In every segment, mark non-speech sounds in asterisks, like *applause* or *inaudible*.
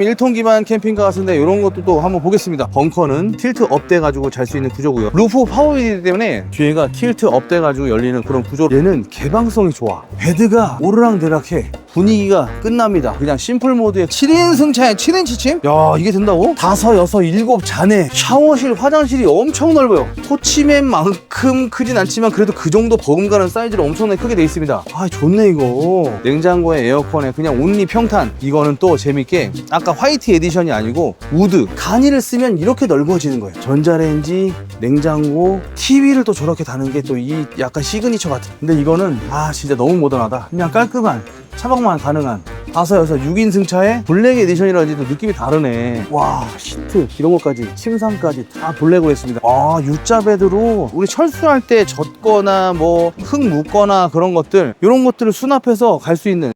1톤 기반 캠핑카 같은데 이런 것도 또 한번 보겠습니다. 벙커는 틸트 업돼 가지고 잘 수 있는 구조고요. 루프 파워이기 때문에 뒤에가 틸트 업돼 가지고 열리는 그런 구조. 얘는 개방성이 좋아. 베드가 오르락내락해. 분위기가 끝납니다. 그냥 심플 모드에 7인 승 차에 7인 취침? 야 이게 된다고? 다섯, 여섯, 일곱 잔에 샤워실, 화장실이 엄청 넓어요. 토치맨만큼 크진 않지만 그래도 그 정도 버금가는 사이즈로 엄청나게 크게 돼 있습니다. 아 좋네 이거. 냉장고에 에어컨에 그냥 온리 평탄. 이거는 또 재밌게 아까 화이트 에디션이 아니고 우드. 간이를 쓰면 이렇게 넓어지는 거예요. 전자레인지, 냉장고, TV를 또 저렇게 다는 게 또 이 약간 시그니처 같은. 근데 이거는 아 진짜 너무 모던하다. 그냥 깔끔한 차박만 가능한 다섯 여섯 6인 승차에 블랙 에디션이라든지 또 느낌이 다르네. 와 시트 이런 것까지 침상까지 다 블랙으로 했습니다. 아 U자 베드로 우리 철수할 때 젖거나 뭐 흙 묻거나 그런 것들 이런 것들을 수납해서 갈 수 있는.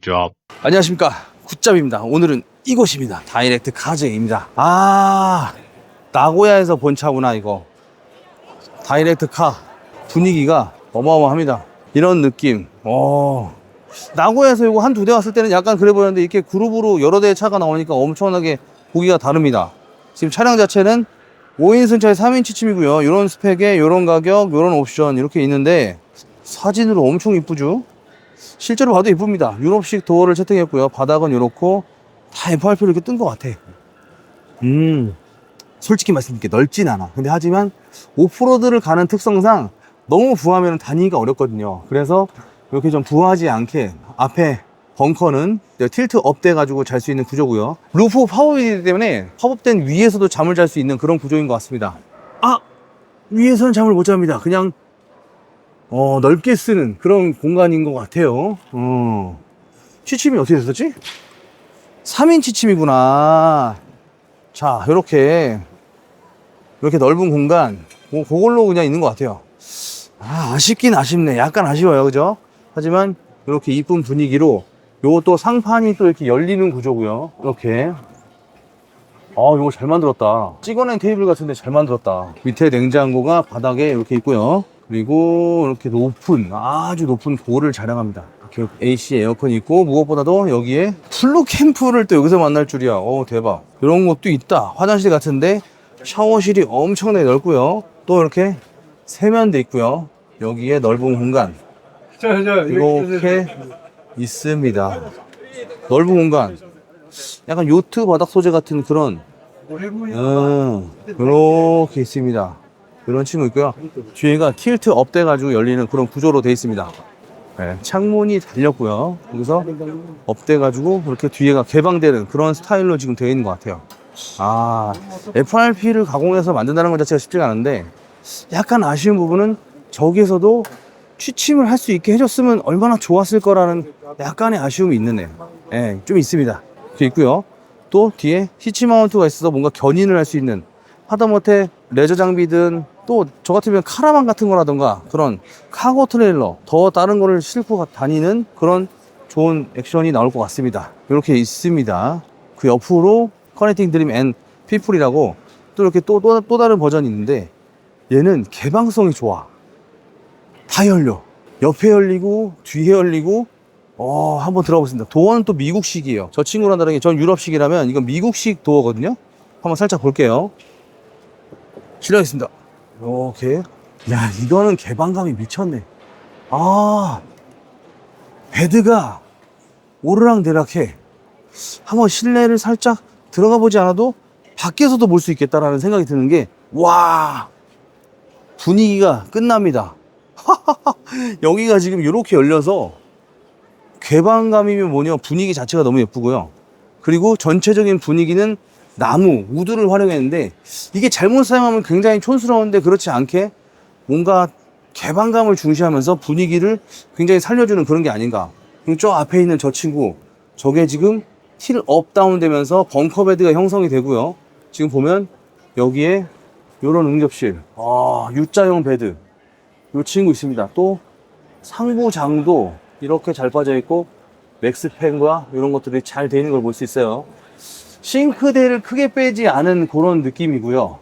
job. 안녕하십니까. 굿잡입니다. 오늘은 이곳입니다. 다이렉트 카제입니다. 아 나고야에서 본 차구나 이거. 다이렉트 카 분위기가 어마어마합니다. 이런 느낌. 어 나고야에서 이거 한 두 대 왔을 때는 약간 그래 보였는데 이렇게 그룹으로 여러 대의 차가 나오니까 엄청나게 보기가 다릅니다 지금 차량 자체는 5인 승 차에 3인 취침이고요 이런 스펙에 이런 가격 이런 옵션 이렇게 있는데 사진으로 엄청 이쁘죠 실제로 봐도 이쁩니다. 유럽식 도어를 채택했고요. 바닥은 이렇고 다 FRP로 이렇게 뜬 것 같아. 음, 솔직히 말씀드릴게 넓진 않아. 근데 하지만 오프로드를 가는 특성상 너무 부하면 다니기가 어렵거든요. 그래서 이렇게 좀 부하지 않게 앞에 벙커는 틸트 업돼 가지고 잘 수 있는 구조고요. 루프 파워이기 때문에 팝업된 위에서도 잠을 잘 수 있는 그런 구조인 것 같습니다. 아 위에서는 잠을 못 잡니다. 그냥 어, 넓게 쓰는 그런 공간인 것 같아요. 어. 취침이 어떻게 됐었지? 3인 취침이구나. 자, 요렇게, 이렇게 넓은 공간, 그, 그걸로 그냥 있는 것 같아요. 아, 아쉽긴 아쉽네. 약간 아쉬워요. 그죠? 하지만, 이렇게 이쁜 분위기로, 요것도 상판이 또 이렇게 열리는 구조고요. 이렇게. 아, 이거 잘 만들었다. 찍어낸 테이블 같은데 잘 만들었다. 밑에 냉장고가 바닥에 이렇게 있고요. 그리고 이렇게 높은, 아주 높은 도를 자랑합니다. 이렇게 AC 에어컨이 있고, 무엇보다도 여기에 플루 캠프를 또 여기서 만날 줄이야. 어 대박. 이런 것도 있다. 화장실 같은데 샤워실이 엄청나게 넓고요. 또 이렇게 세면대 있고요. 여기에 넓은 공간. 이렇게 있습니다. 넓은 공간. 약간 요트 바닥 소재 같은 그런 음, 이렇게 있습니다. 이런 친구 있고요. 뒤에가 틸트 업돼 가지고 열리는 그런 구조로 되어 있습니다. 네, 창문이 달렸고요. 여기서 업돼 가지고 이렇게 뒤에가 개방되는 그런 스타일로 지금 되어 있는 것 같아요. 아, FRP를 가공해서 만든다는 것 자체가 쉽지가 않은데 약간 아쉬운 부분은 저기에서도 취침을 할 수 있게 해줬으면 얼마나 좋았을 거라는 약간의 아쉬움이 있는 애. 예, 좀 있습니다. 이렇게 있고요. 또 뒤에 히치 마운트가 있어서 뭔가 견인을 할 수 있는 하다못해 레저 장비든 또 저 같으면 카라반 같은 거라던가 그런 카고 트레일러 더 다른 거를 싣고 다니는 그런 좋은 액션이 나올 것 같습니다. 이렇게 있습니다. 그 옆으로 커넥팅 드림 앤 피플이라고 또 이렇게 또, 또, 또 다른 버전이 있는데 얘는 개방성이 좋아. 다 열려. 옆에 열리고 뒤에 열리고 어, 한번 들어보겠습니다. 도어는 또 미국식이에요. 저 친구랑 다르게 전 유럽식이라면 이건 미국식 도어거든요. 한번 살짝 볼게요. 실례하겠습니다. 이렇게. 야, 이거는 개방감이 미쳤네. 아, 베드가 오르락내락해. 한번 실내를 살짝 들어가 보지 않아도 밖에서도 볼 수 있겠다라는 생각이 드는 게, 와, 분위기가 끝납니다. *laughs* 여기가 지금 이렇게 열려서 개방감이면 뭐냐 분위기 자체가 너무 예쁘고요. 그리고 전체적인 분위기는 나무, 우드를 활용했는데 이게 잘못 사용하면 굉장히 촌스러운데 그렇지 않게 뭔가 개방감을 중시하면서 분위기를 굉장히 살려주는 그런 게 아닌가. 그리고 저 앞에 있는 저 친구, 저게 지금 힐 업 다운 되면서 벙커 베드가 형성이 되고요. 지금 보면 여기에 이런 응접실, 아, U자형 베드. 이 친구 있습니다. 또 상부장도 이렇게 잘 빠져 있고 맥스팬과 이런 것들이 잘 되어 있는 걸 볼 수 있어요. 싱크대를 크게 빼지 않은 그런 느낌이고요.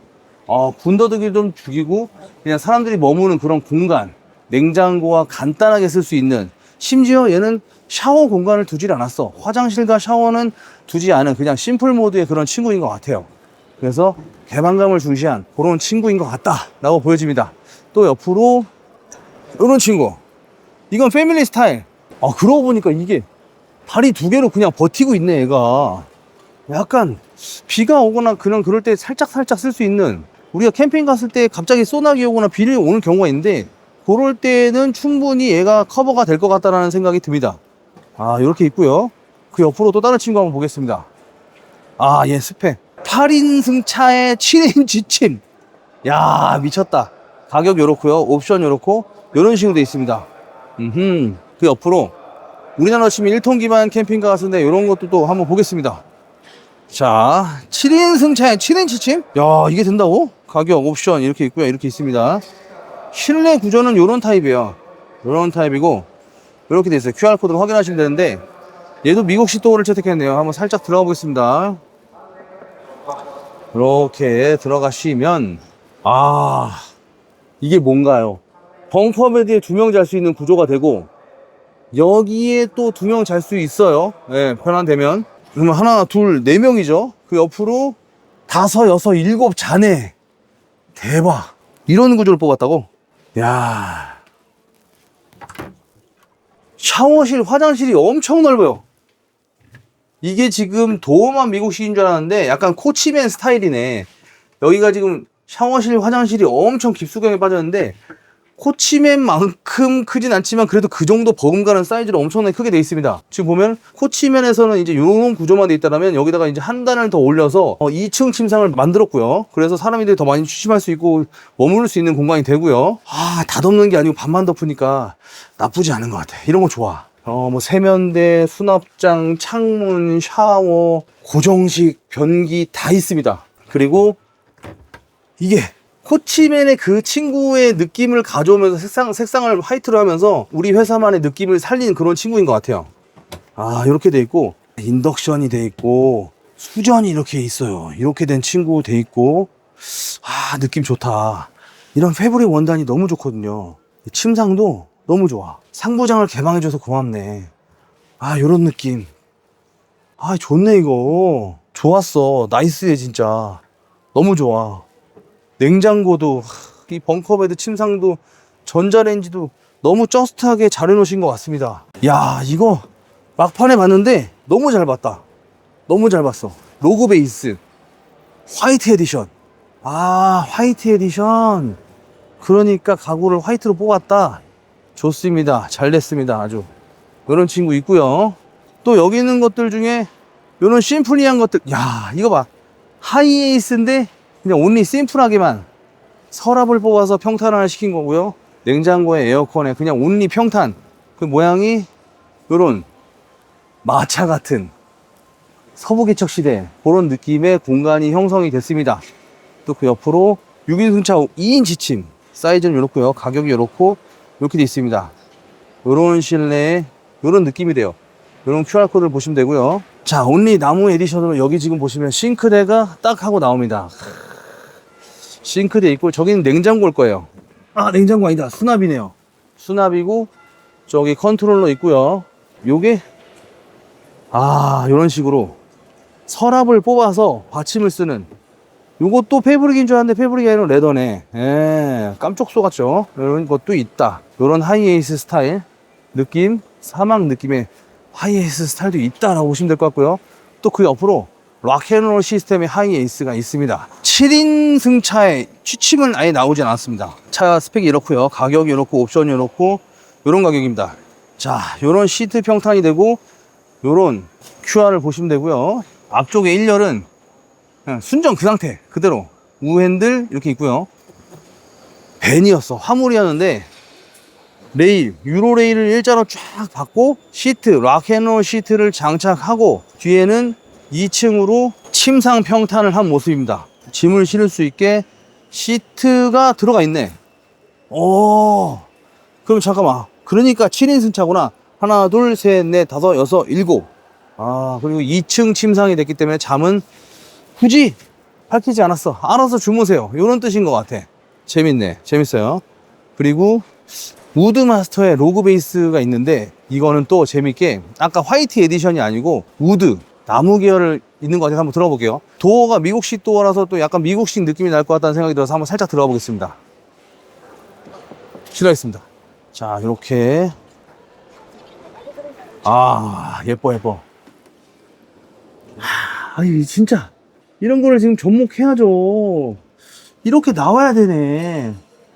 어, 군더더기 좀 죽이고 그냥 사람들이 머무는 그런 공간, 냉장고와 간단하게 쓸 수 있는 심지어 얘는 샤워 공간을 두질 않았어. 화장실과 샤워는 두지 않은 그냥 심플 모드의 그런 친구인 것 같아요. 그래서 개방감을 중시한 그런 친구인 것 같다라고 보여집니다. 또 옆으로 이런 친구. 이건 패밀리 스타일. 아, 그러고 보니까 이게 다리 두 개로 그냥 버티고 있네, 얘가. 약간 비가 오거나 그냥 그럴 때 살짝 살짝 쓸 수 있는 우리가 캠핑 갔을 때 갑자기 소나기 오거나 비를 오는 경우가 있는데 그럴 때는 충분히 얘가 커버가 될 것 같다라는 생각이 듭니다. 아, 이렇게 있고요. 그 옆으로 또 다른 친구 한번 보겠습니다. 아, 얘 스펙. 8인 승 차에 7인 지침. 야, 미쳤다. 가격 요렇고요. 옵션 요렇고 요런 식으로 돼 있습니다. 음, 그 옆으로 우리나라 치면 1톤 기반 캠핑카 같은데 요런 것도 또 한번 보겠습니다. 자, 7인 승차에 7인 지침? 야, 이게 된다고? 가격 옵션 이렇게 있고요. 이렇게 있습니다. 실내 구조는 요런 타입이에요. 요런 타입이고 이렇게 돼 있어요. QR코드로 확인하시면 되는데 얘도 미국식 도어를 채택했네요. 한번 살짝 들어가 보겠습니다. 이렇게 들어가시면 아 이게 뭔가요? 벙커베드에 두 명 잘 수 있는 구조가 되고 여기에 또 두 명 잘 수 있어요. 예, 편한되면 그러면 하나, 둘, 네 명이죠. 그 옆으로 다섯, 여섯, 일곱 자네. 대박. 이런 구조를 뽑았다고? 야. 샤워실, 화장실이 엄청 넓어요. 이게 지금 도어만 미국식인 줄 알았는데 약간 코치맨 스타일이네. 여기가 지금 샤워실, 화장실이 엄청 깊숙하게 빠졌는데 코치맨만큼 크진 않지만 그래도 그 정도 버금가는 사이즈로 엄청나게 크게 돼 있습니다. 지금 보면 코치맨에서는 이제 이런 구조만 돼 있다면 여기다가 이제 한 단을 더 올려서 어, 2층 침상을 만들었고요. 그래서 사람들이 더 많이 취침할 수 있고 머무를 수 있는 공간이 되고요. 아, 다 덮는 게 아니고 반만 덮으니까 나쁘지 않은 것 같아. 이런 거 좋아. 어, 뭐 세면대, 수납장, 창문, 샤워, 고정식, 변기 다 있습니다. 그리고 이게 코치맨의 그 친구의 느낌을 가져오면서 색상, 색상을 화이트로 하면서 우리 회사만의 느낌을 살린 그런 친구인 것 같아요. 아, 이렇게 돼 있고, 인덕션이 돼 있고, 수전이 이렇게 있어요. 이렇게 된 친구 돼 있고, 아, 느낌 좋다. 이런 패브릭 원단이 너무 좋거든요. 침상도 너무 좋아. 상부장을 개방해줘서 고맙네. 아, 요런 느낌. 아, 좋네, 이거. 좋았어. 나이스해, 진짜. 너무 좋아. 냉장고도 하, 이 벙커베드 침상도 전자레인지도 너무 저스트하게 잘 해놓으신 것 같습니다. 야 이거 막판에 봤는데 너무 잘 봤다. 너무 잘 봤어. 로고 베이스 화이트 에디션. 아 화이트 에디션. 그러니까 가구를 화이트로 뽑았다. 좋습니다. 잘 됐습니다. 아주 이런 친구 있고요. 또 여기 있는 것들 중에 이런 심플리한 것들. 야 이거 봐. 하이에이스인데 그냥 온리 심플하게만 서랍을 뽑아서 평탄화를 시킨 거고요. 냉장고에 에어컨에 그냥 온리 평탄. 그 모양이 요런 마차 같은 서부개척 시대 그런 느낌의 공간이 형성이 됐습니다. 또 그 옆으로 6인 승차 2인 지침 사이즈는 이렇고요. 가격이 이렇고 이렇게 돼 있습니다. 요런 실내에 요런 느낌이 돼요. 요런 QR코드를 보시면 되고요. 자, 온리 나무 에디션으로 여기 지금 보시면 싱크대가 딱 하고 나옵니다. 싱크대 있고 저기는 냉장고일 거예요. 아 냉장고 아니다 수납이네요. 수납이고 저기 컨트롤러 있고요. 요게 아 이런 식으로 서랍을 뽑아서 받침을 쓰는 요것도 패브릭인 줄 알았는데 패브릭이 아니라 레더네. 예, 깜짝 속았죠. 이런 것도 있다. 요런 하이에이스 스타일 느낌 사막 느낌의 하이에이스 스타일도 있다라고 보시면 될 것 같고요. 또 그 옆으로 락앤롤 시스템의 하이에이스가 있습니다. 7인 승차에 취침은 아예 나오진 않았습니다. 차 스펙이 이렇고요. 가격이 이렇고 옵션이 이렇고 이런 가격입니다. 자, 요런 시트 평탄이 되고 요런 QR을 보시면 되고요. 앞쪽에 1열은 그냥 순정 그 상태 그대로 우핸들 이렇게 있고요. 벤이었어. 화물이었는데 레일, 유로 레일을 일자로 쫙 받고 시트, 락앤롤 시트를 장착하고 뒤에는 2층으로 침상 평탄을 한 모습입니다. 짐을 실을 수 있게 시트가 들어가 있네. 오, 그럼 잠깐만. 그러니까 7인 승 차구나. 하나, 둘, 셋, 넷, 다섯, 여섯, 일곱. 아, 그리고 2층 침상이 됐기 때문에 잠은 굳이 밝히지 않았어. 알아서 주무세요. 이런 뜻인 것 같아. 재밌네. 재밌어요. 그리고 우드마스터의 로그 베이스가 있는데 이거는 또 재밌게 아까 화이트 에디션이 아니고 우드 나무 계열을 있는 것 같아서 한번 들어볼게요. 도어가 미국식 도어라서 또 약간 미국식 느낌이 날 것 같다는 생각이 들어서 한번 살짝 들어가 보겠습니다. 실례하겠습니다. 자, 이렇게 아 예뻐 예뻐. 하, 아니 진짜 이런 거를 지금 접목해야죠. 이렇게 나와야 되네.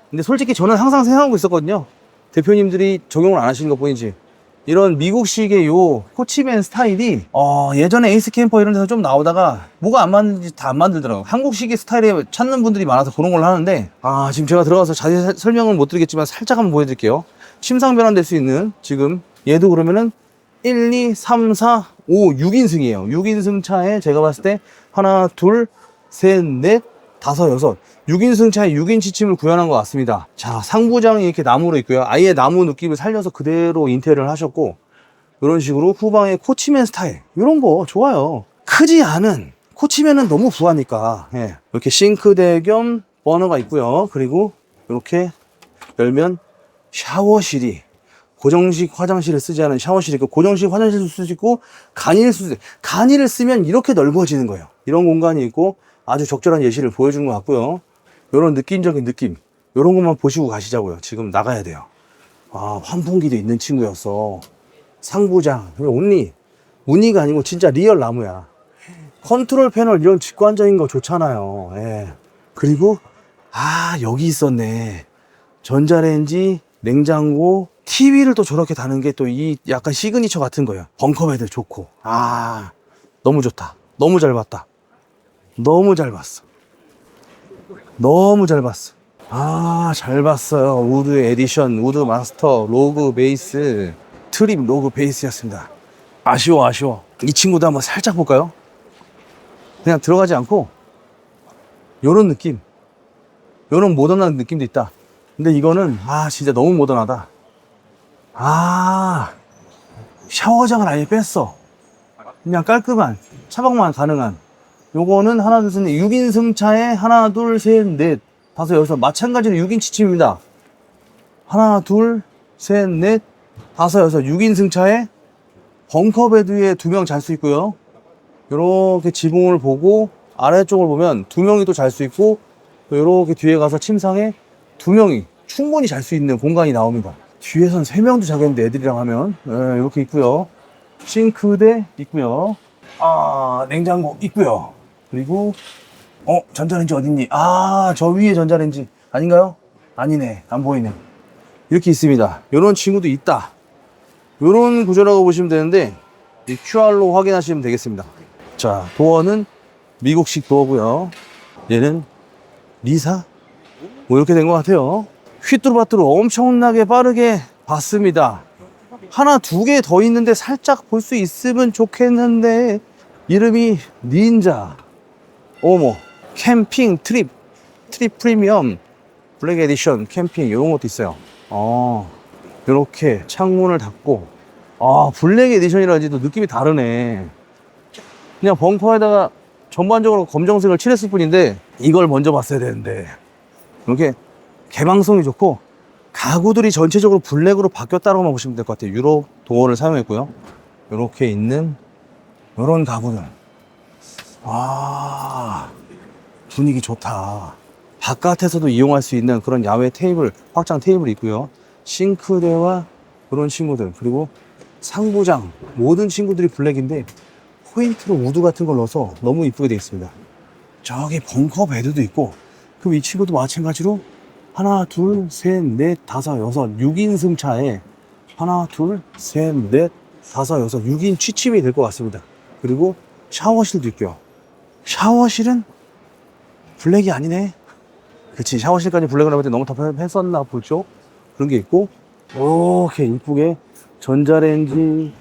근데 솔직히 저는 항상 생각하고 있었거든요. 대표님들이 적용을 안 하시는 것 뿐이지. 이런 미국식의 요 코치맨 스타일이 어, 예전에 에이스 캠퍼 이런 데서 좀 나오다가 뭐가 안 맞는지 다 안 만들더라고요. 한국식의 스타일에 찾는 분들이 많아서 그런 걸 하는데 아 지금 제가 들어가서 자세히 사- 설명은 못 드리겠지만 살짝 한번 보여드릴게요. 침상 변환될 수 있는 지금 얘도 그러면은 1, 2, 3, 4, 5, 6인승이에요. 6인승 차에 제가 봤을 때 하나, 둘, 셋, 넷, 다섯, 여섯. 6인승 차에 6인 지침을 구현한 것 같습니다. 자, 상부장이 이렇게 나무로 있고요. 아예 나무 느낌을 살려서 그대로 인테리어를 하셨고, 이런 식으로 후방에 코치맨 스타일. 이런 거 좋아요. 크지 않은, 코치맨은 너무 부하니까. 예. 이렇게 싱크대 겸 버너가 있고요. 그리고 이렇게 열면 샤워실이 고정식 화장실을 쓰지 않은 샤워실이 있고 고정식 화장실도 쓸 수 있고 간이를 쓸 수 있고 간이를 쓰면 이렇게 넓어지는 거예요. 이런 공간이 있고 아주 적절한 예시를 보여준 것 같고요. 이런 느낌적인 느낌 이런 것만 보시고 가시자고요. 지금 나가야 돼요. 아 환풍기도 있는 친구였어. 상부장 온리 운이가 아니고 진짜 리얼 나무야. 컨트롤 패널 이런 직관적인 거 좋잖아요. 예. 그리고 아 여기 있었네. 전자레인지, 냉장고, TV를 또 저렇게 다는 게 또 이 약간 시그니처 같은 거예요. 벙커베드 좋고. 아, 너무 좋다. 너무 잘 봤다. 너무 잘 봤어. 너무 잘 봤어. 아, 잘 봤어요. 우드 에디션, 우드 마스터, 로그 베이스, 트림 로그 베이스였습니다. 아쉬워, 아쉬워. 이 친구도 한번 살짝 볼까요? 그냥 들어가지 않고, 요런 느낌. 요런 모던한 느낌도 있다. 근데 이거는 아 진짜 너무 모던하다. 아 샤워장을 아예 뺐어. 그냥 깔끔한 차박만 가능한. 요거는 하나 둘셋넷 6인승 차에 하나 둘셋넷 다섯 여섯 마찬가지로 6인 지침입니다. 하나 둘셋넷 다섯 여섯 6인승 차에 벙커 베드 위에 두 명 잘 수 있고요. 요렇게 지붕을 보고 아래쪽을 보면 두 명이 또 잘 수 있고 또 이렇게 뒤에 가서 침상에 두 명이 충분히 잘 수 있는 공간이 나옵니다. 뒤에선 세 명도 자겠는데 애들이랑 하면 네, 이렇게 있고요. 싱크대 있고요. 아 냉장고 있고요. 그리고 어 전자레인지 어딨니? 아 저 위에 전자레인지 아닌가요? 아니네 안 보이네. 이렇게 있습니다. 이런 친구도 있다. 이런 구조라고 보시면 되는데 이 QR로 확인하시면 되겠습니다. 자 도어는 미국식 도어고요. 얘는 리사? 뭐 이렇게 된 것 같아요. 휘뚜루바뚜루 엄청나게 빠르게 봤습니다. 하나, 두 개 더 있는데 살짝 볼 수 있으면 좋겠는데, 이름이 닌자. 어머, 캠핑 트립, 트립 프리미엄, 블랙 에디션, 캠핑, 이런 것도 있어요. 어, 이렇게 창문을 닫고, 아, 블랙 에디션이라지도 느낌이 다르네. 그냥 벙커에다가 전반적으로 검정색을 칠했을 뿐인데 이걸 먼저 봤어야 되는데 이렇게 개방성이 좋고 가구들이 전체적으로 블랙으로 바뀌었다고만 보시면 될 것 같아요 유럽 도어를 사용했고요 이렇게 있는 이런 가구들 아 분위기 좋다 바깥에서도 이용할 수 있는 그런 야외 테이블 확장 테이블이 있고요 싱크대와 그런 친구들 그리고 상부장 모든 친구들이 블랙인데 포인트로 우드 같은 걸 넣어서 너무 이쁘게 되어 있습니다. 저기 벙커 베드도 있고, 그럼 이 친구도 마찬가지로 하나, 둘, 셋, 넷, 다섯, 여섯, 6인승 차에 하나, 둘, 셋, 넷, 다섯, 여섯, 6인 취침이 될 것 같습니다. 그리고 샤워실도 있고요. 샤워실은 블랙이 아니네. 그치, 샤워실까지 블랙을 하면 너무 답답했었나 보죠? 그런 게 있고, 이렇게 이쁘게 전자레인지,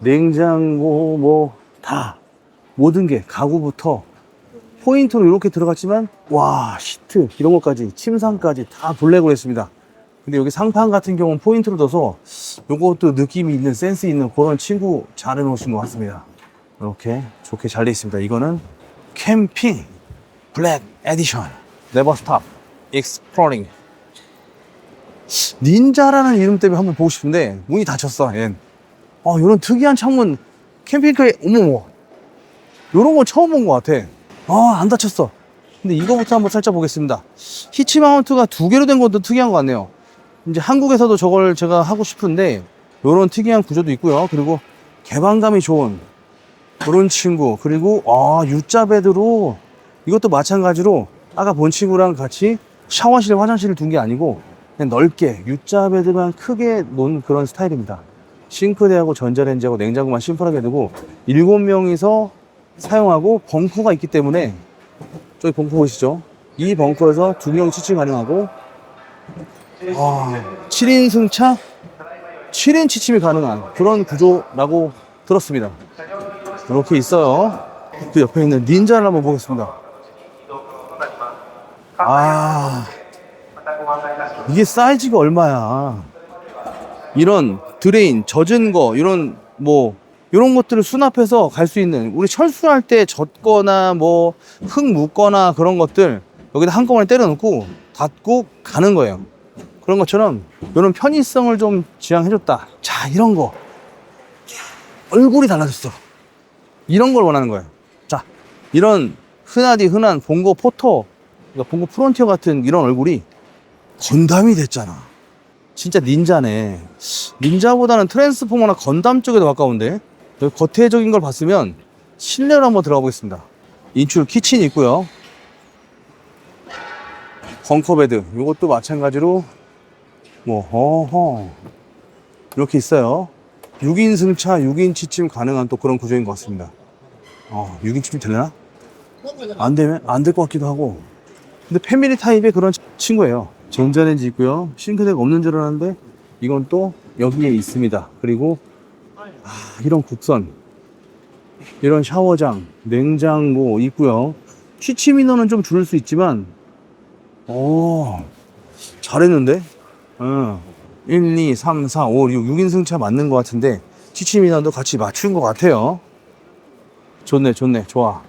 냉장고 뭐 다. 모든 게 가구부터 포인트로 이렇게 들어갔지만 와 시트 이런 것까지 침상까지 다 블랙으로 했습니다. 근데 여기 상판 같은 경우는 포인트로 둬서 요것도 느낌이 있는 센스 있는 그런 친구 잘 해놓으신 것 같습니다. 이렇게 좋게 잘 돼 있습니다. 이거는 캠핑 블랙 에디션 네버 스탑 익스플로링 닌자라는 이름 때문에 한번 보고 싶은데 문이 닫혔어 얜 아, 이런 특이한 창문 캠핑카에 어머머 이런 거 처음 본 것 같아. 아, 안 다쳤어. 근데 이거부터 한번 살짝 보겠습니다. 히치 마운트가 두 개로 된 것도 특이한 것 같네요. 이제 한국에서도 저걸 제가 하고 싶은데 이런 특이한 구조도 있고요. 그리고 개방감이 좋은 그런 친구. 그리고 아 U자 베드로 이것도 마찬가지로 아까 본 친구랑 같이 샤워실, 화장실을 둔 게 아니고 그냥 넓게 U자 베드만 크게 놓은 그런 스타일입니다. 싱크대하고 전자레인지하고 냉장고만 심플하게 두고 일곱 명이서 사용하고 벙커가 있기 때문에 저기 벙커 보이시죠? 이 벙커에서 두명 취침 가능하고 아, 7인 승 차 7인 취침이 가능한 그런 구조라고 들었습니다. 이렇게 있어요. 그 옆에 있는 닌자를 한번 보겠습니다. 아, 이게 사이즈가 얼마야? 이런 드레인, 젖은 거, 이런 뭐 이런 것들을 수납해서 갈 수 있는 우리 철수할 때 젖거나 뭐 흙 묻거나 그런 것들 여기다 한꺼번에 때려 넣고 닫고 가는 거예요. 그런 것처럼 이런 편의성을 좀 지향해줬다. 자, 이런 거. 얼굴이 달라졌어. 이런 걸 원하는 거예요. 자, 이런 흔하디 흔한 봉고 포터, 그러니까 봉고 프론티어 같은 이런 얼굴이 건담이 됐잖아. 진짜 닌자네. 닌자보다는 트랜스포머나 건담 쪽에 더 가까운데? 겉에적인 걸 봤으면 실내로 한번 들어가 보겠습니다. 인출 키친이 있고요. 벙커베드. 이것도 마찬가지로 뭐, 어허. 이렇게 있어요. 6인 승차, 6인 취침 가능한 또 그런 구조인 것 같습니다. 어, 6인 취침 되려나? 안 되면 안 될 것 같기도 하고. 근데 패밀리 타입의 그런 친구예요. 전자레인지 있고요. 싱크대가 없는 줄 알았는데 이건 또 여기에 있습니다. 그리고 아, 이런 국선, 이런 샤워장, 냉장고 있고요. 취침 인원은 좀 줄일 수 있지만, 오, 잘했는데? 어, 1, 2, 3, 4, 5, 6, 6인 승차 맞는 것 같은데 인원도 같이 맞춘 것 같아요. 좋네, 좋네, 좋아.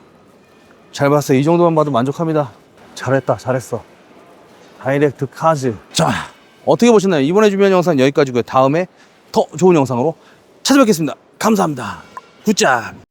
잘 봤어. 이 정도만 봐도 만족합니다. 잘했다, 잘했어. 다이렉트 카즈. 자, 어떻게 보셨나요? 이번에 준비한 영상 여기까지고요. 다음에 더 좋은 영상으로 찾아뵙겠습니다. 감사합니다. 굿잡.